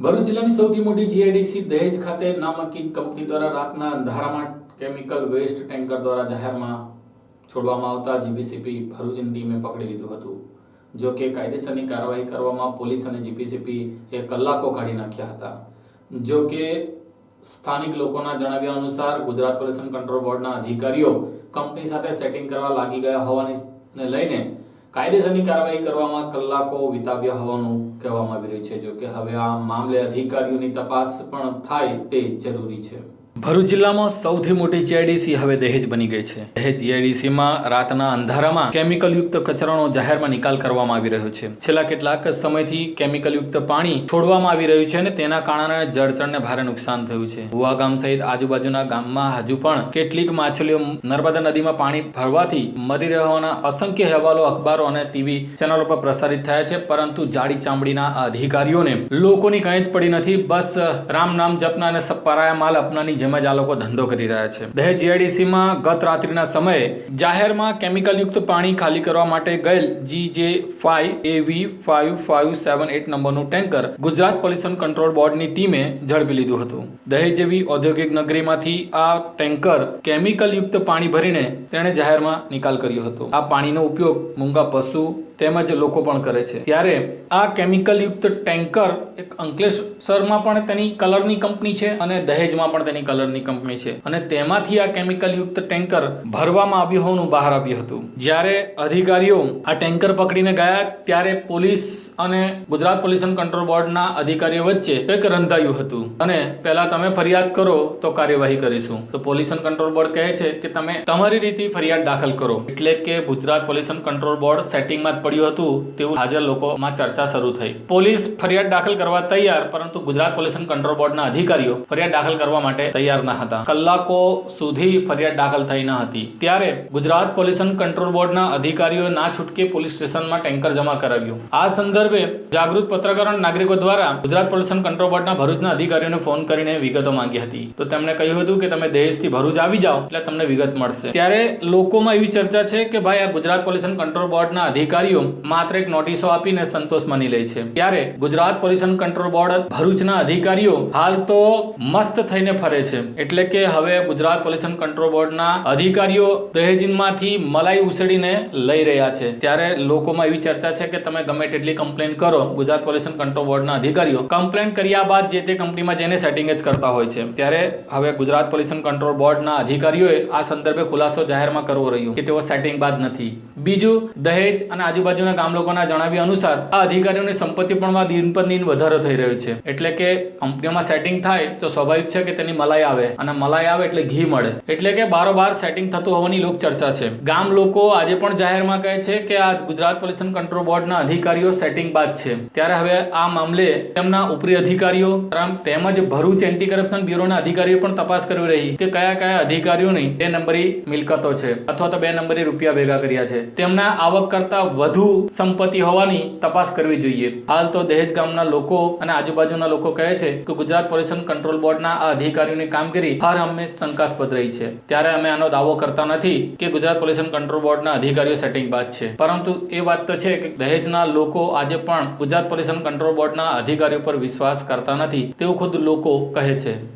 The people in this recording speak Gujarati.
ભરૂચ જિલ્લાની સૌથી મોટી જીઆઈડીસી દહેજ ખાતે નામાંકિત કંપની દ્વારા રાતના અંધારામાં કેમિકલ વેસ્ટ ટેન્કર દ્વારા જાહેરમાં છોડવામાં આવતા જીપીસીપી ભરૂચની ટીમે પકડી લીધું હતું, જો કે કાયદેસરની કાર્યવાહી કરવામાં પોલીસ અને જીપીસીપી એ કલાકો કાઢી નાખ્યા હતા. જો કે સ્થાનિક લોકોના જણાવ્યા અનુસાર ગુજરાત પોલ્યુશન કંટ્રોલ બોર્ડના અધિકારીઓ કંપની સાથે સેટિંગ કરવા લાગી ગયા હોવાની લઈને કાયદેસરની કાર્યવાહી કરવામાં કલાકો વિતાવ્યા હોવાનું કહેવામાં આવી રહ્યું છે. જો કે હવે આ મામલે અધિકારીઓની તપાસ પણ થાય તે જરૂરી છે. ભરૂચ જિલ્લામાં સૌથી મોટી જીઆઈડીસી હવે દહેજ બની ગઈ છે. દહેજ જીઆઈડીસીમાં રાતના અંધારામાં કેમિકલ યુક્ત કચરાનો જાહેરમાં નિકાલ કરવામાં આવી રહ્યો છે. છેલ્લા કેટલાક સમયથી કેમિકલ યુક્ત પાણી છોડવામાં આવી રહ્યું છે અને તેના કારણે જળચરને ભારે નુકસાન થયું છે. ભુવા ગામ સહિત આજુબાજુના ગામમાં હજુ પણ કેટલીક માછલીઓ નર્મદા નદીમાં પાણી ભરવાથી મરી રહેવાના અસંખ્ય અહેવાલો, અખબારો અને ટીવી ચેનલો પર પ્રસારિત થયા છે. પરંતુ જાડી ચામડીના અધિકારીઓને લોકોની કંઈ જ પડી નથી. બસ રામ નામ જપના અને પરાયા માલ અપનાની જેમ જ આ લોકો ધંધો કરી રહ્યા છે. દહેજ જીઆઈડીસીમાં ગત રાત્રિના સમયે જાહેરમાં કેમિકલયુક્ત પાણી ખાલી કરવા માટે ગયેલ G J five A V five five seven eight નંબરનું ટેન્કર ગુજરાત પોલ્યુશન કંટ્રોલ બોર્ડની ટીમે ઝડપી લીધું હતું. દહેજ જેવી ઔદ્યોગિક નગરીમાંથી આ ટેન્કર કેમિકલયુક્ત પાણી ભરીને તેણે જાહેરમાં નિકાલ કર્યો હતો. આ પાણીનો ઉપયોગ મૂંગા પશુ તેમજ લોકો પણ કરે છે. ત્યારે આ કેમિકલયુક્ત ટેન્કર એક અંકલેશ્વરમાં પણ તેની કલરની કંપની છે અને દહેજમાં પણ તેની કલરની કંપની છે. અને તેમાંથી આ કેમિકલ યુક્ત ટેન્કર ભરવામાં આવ્યું હોવાનું બહાર આવ્યું હતું. જ્યારે અધિકારીઓ આ ટેન્કર પકડીને ગયા, ત્યારે પોલીસ અને ગુજરાત પોલ્યુશન કંટ્રોલ બોર્ડના અધિકારીઓ વચ્ચે કંઈક રંધાયું હતું. અને પહેલા તમે ફરિયાદ કરો, તો કાર્યવાહી કરીશું. તો પોલ્યુશન કંટ્રોલ બોર્ડ કહે છે કે તમે તમારી રીતે ફરિયાદ દાખલ કરો. એટલે કે ગુજરાત પોલ્યુશન કંટ્રોલ બોર્ડ સેટિંગમાં જ પડ્યું હતું, તેવું હાજર લોકોમાં ચર્ચા શરૂ થઈ. પોલીસ ફરિયાદ દાખલ કરવા તૈયાર, પરંતુ ગુજરાત પોલ્યુશન કંટ્રોલ બોર્ડના અધિકારીઓ ફરિયાદ દાખલ કરવા માટે તૈયાર ન હતા. કલાકો સુધી ફરિયાદ દાખલ થઈ ન હતી. ત્યારે ગુજરાત પોલ્યુશન કંટ્રોલ બોર્ડના અધિકારીઓ ના છૂટકે પોલીસ સ્ટેશનમાં ટેન્કર જમા કરાવ્યું. આ સંદર્ભે જાગૃત પત્રકારો નાગરિકો દ્વારા ગુજરાત પોલ્યુશન કંટ્રોલ બોર્ડના ભરૂચના અધિકારીઓને ફોન કરીને વિગતો માંગી હતી. તો તેમણે કહ્યું હતું કે તમે દેશથી ભરૂચ આવી જાઓ એટલે તમને વિગત મળશે. ત્યારે લોકોમાં એવી ચર્ચા છે કે ભાઈ આ ગુજરાત પોલ્યુશન કંટ્રોલ બોર્ડના અધિકારીઓ માત્ર એક નોટિસો આપીને સંતોષ માની લે છે. ત્યારે ગુજરાત પોલ્યુશન કંટ્રોલ બોર્ડ ભરૂચના અધિકારીઓ હાલ તો મસ્ત થઈને ફરે છે. એટલે કે હવે ગુજરાત પોલ્યુશન કંટ્રોલ બોર્ડના અધિકારીઓ દહેજીનમાંથી મલાઈ ઉછળીને લઈ રહ્યા છે. ત્યારે લોકોમાં એવી ચર્ચા છે કે તમે ગમે તેટલી કમ્પ્લેન કરો, ગુજરાત પોલ્યુશન કંટ્રોલ બોર્ડના અધિકારીઓ કમ્પ્લેન કર્યા બાદ જે તે કંપનીમાં જઈને સેટિંગ જ કરતા હોય છે. ત્યારે હવે ગુજરાત પોલ્યુશન કંટ્રોલ બોર્ડના અધિકારીઓએ આ સંદર્ભે ખુલાસો જાહેરમાં કરવો રહ્યો કે તેઓ સેટિંગ બાદ નથી. બીજું, દહેજ અને આજુબાજુના ગામ લોકોના જણાવ્યા અનુસાર આ અધિકારીઓની સંપત્તિ પણ દિન પર દિન વધારો થઈ રહ્યો છે. એટલે કે કંપનીઓમાં સેટિંગ થાય તો સ્વાભાવિક છે કે તેની મલાઈ આવે અને મલાઈ આવે એટલે ઘી મળે. એટલે કે બારોબાર સેટિંગ થતું હોવાની લોક ચર્ચા છે. ગામ લોકો આજે પણ જાહેરમાં કહે છે કે આ ગુજરાત પોલ્યુશન કંટ્રોલ બોર્ડના અધિકારીઓ સેટિંગ બાદ છે. ત્યારે હવે આ મામલે તેમના ઉપરી અધિકારીઓ તેમજ ભરૂચ એન્ટી કરપ્શન બ્યુરોના અધિકારીઓ પણ તપાસ કરી રહી કે કયા કયા અધિકારીઓની બે નંબરી મિલકતો છે અથવા તો બે નંબરી રૂપિયા ભેગા કર્યા છે. તેમના આવક કરતા વધુ સંપત્તિ હોવાની તપાસ કરવી જોઈએ. હાલ તો દહેજ ગામના લોકો અને આજુબાજુના લોકો કહે છે કે ગુજરાત પોલ્યુશન કંટ્રોલ બોર્ડના આ અધિકારીઓની કામગીરી હર હંમેશ શંકાસ્પદ રહી છે. ત્યારે અમે આનો દાવો કરતા નથી કે ગુજરાત પોલ્યુશન કંટ્રોલ બોર્ડના અધિકારીઓ સેટિંગ બાદ છે. પરંતુ એ વાત તો છે કે દહેજના લોકો આજે પણ ગુજરાત પોલ્યુશન કંટ્રોલ બોર્ડના અધિકારીઓ પર વિશ્વાસ કરતા નથી તેવું ખુદ લોકો કહે છે.